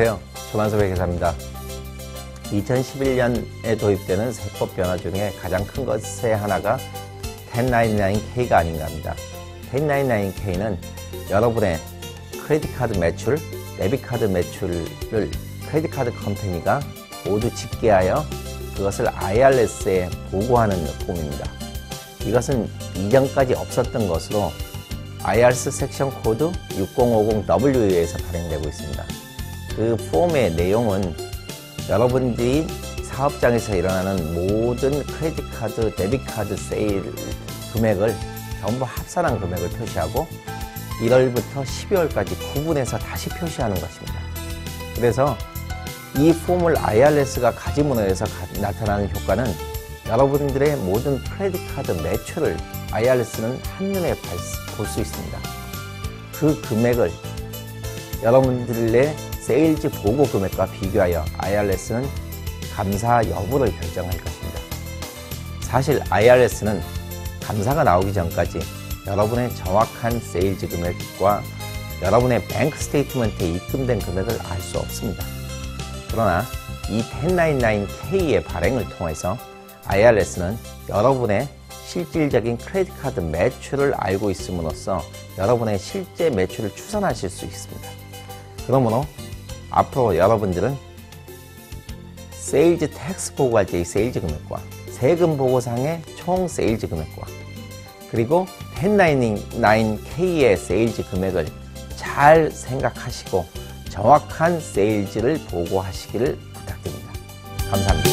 안녕하세요. 조만섭 회계사입니다. 2011년에 도입되는 세법 변화 중에 가장 큰 것의 하나가 1099K가 아닌가 합니다. 1099K는 여러분의 크레딧 카드 매출, 데빗 카드 매출을 크레딧 카드 컴퍼니가 모두 집계하여 그것을 IRS에 보고하는 폼입니다. 이것은 이전까지 없었던 것으로 IRS 섹션 코드 6050W에서 발행되고 있습니다. 그 폼의 내용은 여러분들이 사업장에서 일어나는 모든 크레딧 카드, 데빗 카드 세일 금액을 전부 합산한 금액을 표시하고 1월부터 12월까지 구분해서 다시 표시하는 것입니다. 그래서 이 폼을 IRS가 가지문으로 해서 나타나는 효과는 여러분들의 모든 크레딧 카드 매출을 IRS는 한눈에 볼 수 있습니다. 그 금액을 여러분들의 세일즈 보고 금액과 비교하여 IRS는 감사 여부를 결정할 것입니다. 사실 IRS는 감사가 나오기 전까지 여러분의 정확한 세일즈 금액과 여러분의 뱅크 스테이트먼트에 입금된 금액을 알 수 없습니다. 그러나 이 1099K의 발행을 통해서 IRS는 여러분의 실질적인 크레딧 카드 매출을 알고 있음으로써 여러분의 실제 매출을 추산하실 수 있습니다. 그러므로 앞으로 여러분들은 세일즈 텍스 보고 할 때의 세일즈 금액과 세금 보고상의 총 세일즈 금액과 그리고 1099K의 세일즈 금액을 잘 생각하시고 정확한 세일즈를 보고하시기를 부탁드립니다. 감사합니다.